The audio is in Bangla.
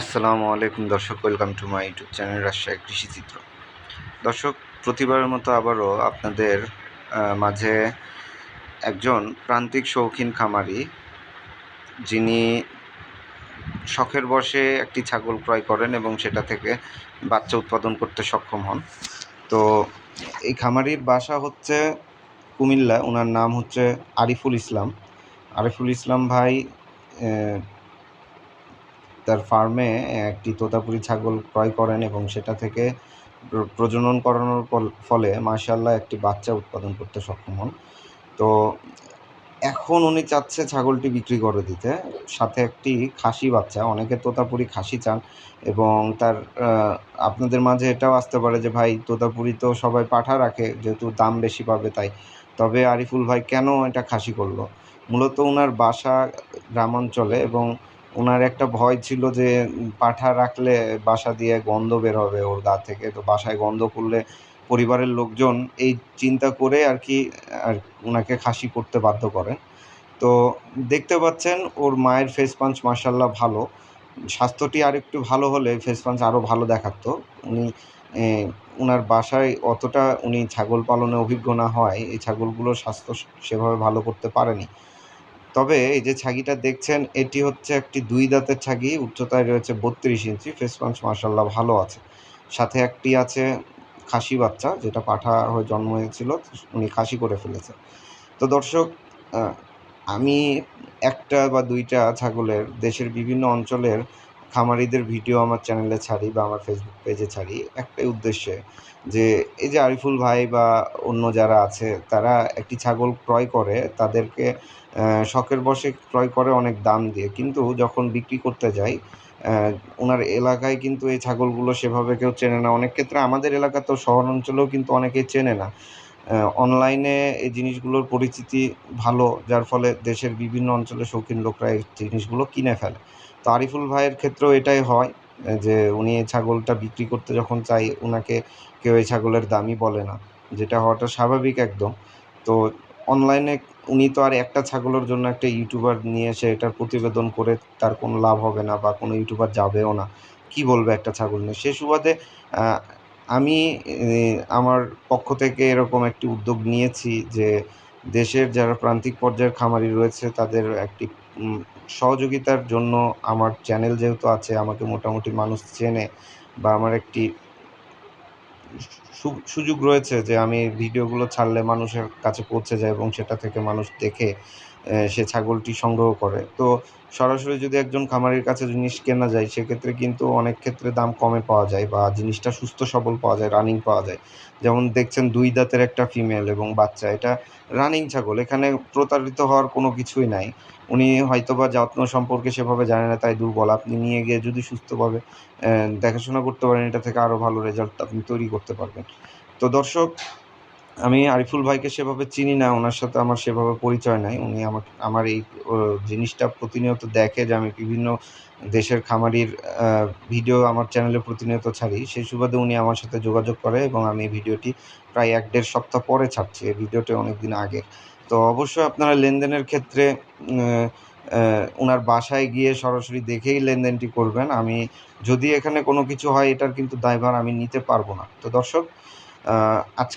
আসসালামু আলাইকুম দর্শক, welcome to my YouTube channel Rajshahi কৃষি চিত্র। দর্শক, প্রতিবারের মতো আবারও আপনাদের মাঝে একজন প্রান্তিক শৌখিন খামারি, যিনি শখের বশে একটি ছাগল ক্রয় করেন এবং সেটা থেকে বাচ্চা উৎপাদন করতে সক্ষম হন। তো এই খামারির বাসা হচ্ছে কুমিল্লা ওনার নাম হচ্ছে আরিফুল ইসলাম। আরিফুল ইসলাম ভাই তার ফার্মে একটি তোতাপুরি ছাগল ক্রয় করেন এবং সেটা থেকে প্রজনন করানোর ফলে মার্শাল্লাহ একটি বাচ্চা উৎপাদন করতে সক্ষম হন। তো এখন উনি চাচ্ছে ছাগলটি বিক্রি করে দিতে। সাথে একটি খাসি বাচ্চা, অনেকে তোতাপুরি খাসি চান এবং তার আপনাদের মাঝে এটাও আসতে পারে যে, ভাই, তোতাপুরি তো সবাই পাঠা রাখে, যেহেতু দাম বেশি পাবে তাই। তবে আরিফুল ভাই কেন এটা খাসি করল? মূলত ওনার বাসা গ্রামাঞ্চলে এবং ওনার একটা ভয় ছিল যে পাঠা রাখলে বাসা দিয়ে গন্ধ বের হবে ওর গা থেকে। তো বাসায় গন্ধ করলে পরিবারের লোকজন এই চিন্তা করে আর কি, আর ওনাকে খাসি করতে বাধ্য করেন তো দেখতে পাচ্ছেন, ওর মায়ের ফেস পাঞ্চ মার্শাল্লাহ ভালো। স্বাস্থ্যটি আর একটু ভালো হলে ফেস পাঞ্চ আরও ভালো দেখাতো। উনি ওনার বাসায় অতটা উনি ছাগল পালনে অভিজ্ঞ না হয় এই ছাগলগুলোর স্বাস্থ্য সেভাবে ভালো করতে পারেনি। তবে এই যে ছাগিটা দেখছেন, এটি হচ্ছে একটি দুই দাঁতের ছাগি, উচ্চতায় রয়েছে বত্রিশ ইঞ্চি ফেস পাঞ্চ মার্শাল্লাহ ভালো আছে। সাথে একটি আছে খাসি বাচ্চা, যেটা পাঠা হয়ে জন্ম হয়েছিল, উনি খাসি করে ফেলেছে। তো দর্শক আমি একটা বা দুইটা ছাগলের দেশের বিভিন্ন অঞ্চলের খামারিদের ভিডিও আমার চ্যানেলে ছাড়ি বা আমার ফেসবুক পেজে ছাড়ি, একটাই উদ্দেশ্যে যে এই যে আরিফুল ভাই বা অন্য যারা আছে, তারা একটি ছাগল ক্রয় করে, তাদেরকে শখের বশে ক্রয় করে অনেক দাম দিয়ে। কিন্তু যখন বিক্রি করতে যায় ওনার এলাকায় কিন্তু এই ছাগলগুলো সেভাবে কেউ চেনে না। অনেক ক্ষেত্রে আমাদের এলাকাতেও শহর অঞ্চলেও কিন্তু অনেকে চেনে না। অনলাইনে এই জিনিসগুলোর পরিচিতি ভালো, যার ফলে দেশের বিভিন্ন অঞ্চলে শৌখিন লোকরা এই জিনিসগুলো কিনে ফেলে। তো আরিফুল ভাইয়ের ক্ষেত্রেও এটাই হয়, যে উনি এই ছাগলটা বিক্রি করতে যখন চাই ওনাকে কেউ এই ছাগলের দামই বলে না, যেটা হওয়াটা স্বাভাবিক একদম। তো অনলাইনে উনি তো আর একটা ছাগলের জন্য একটা ইউটিউবার নিয়ে এসে এটার প্রতিবেদন করে তার কোনো লাভ হবে না বা কোনো ইউটিউবার যাবেও না। কি বলবে একটা ছাগল নিয়ে? সে সুবাদে আমি আমার পক্ষ থেকে এরকম একটি উদ্যোগ নিয়েছি যে দেশের যারা প্রান্তিক পর্যায়ের খামারি রয়েছে, তাদের একটি সহযোগিতার জন্য আমার চ্যানেল যেহেতু আছে, আমাকে মোটামুটি মানুষ চেনে বা আমার একটি সুযোগ রয়েছে যে আমি ভিডিওগুলো ছাড়লে মানুষের কাছে পৌঁছে যায় এবং সেটা থেকে মানুষ দেখে সে ছাগলটি সংগ্রহ করে। তো সরাসরি যদি একজন খামারের কাছে জিনিস কেনা যায়, সেক্ষেত্রে কিন্তু অনেক ক্ষেত্রে দাম কমে পাওয়া যায় বা জিনিসটা সুস্থ সবল পাওয়া যায় রানিং পাওয়া যায়। যেমন দেখছেন দুই দাঁতের একটা ফিমেল এবং বাচ্চা, এটা রানিং ছাগল। এখানে প্রতারিত হওয়ার কোনো কিছুই নাই। উনি হয়তোবা যত্ন সম্পর্কে সেভাবে জানে না, তাই দুর্বল। আপনি নিয়ে গিয়ে যদি সুস্থভাবে দেখাশোনা করতে পারেন, এটা থেকে আরও ভালো রেজাল্ট আপনি তৈরি করতে পারবেন। তো দর্শক আমি আরিফুল ভাইকে সেভাবে চিনি না, ওনার সাথে আমার সেভাবে পরিচয় নাই। উনি আমার আমার এই জিনিসটা প্রতিনিয়ত দেখে যে আমি বিভিন্ন দেশের খামারির ভিডিও আমার চ্যানেলে প্রতিনিয়ত ছাড়ি। সেই সুবাদে উনি আমার সাথে যোগাযোগ করে এবং আমি এই ভিডিওটি প্রায় এক দেড় সপ্তাহ পরে ছাড়ছি। এই ভিডিওটি অনেক দিন আগে। তো অবশ্যই আপনারা লেনদেনের ক্ষেত্রে ওনার বাসায় গিয়ে সরাসরি দেখেই লেনদেনটি করবেন। আমি, যদি এখানে কোনো কিছু হয়, এটার কিন্তু দায়ভার আমি নিতে পারব না। তো দর্শক আজকে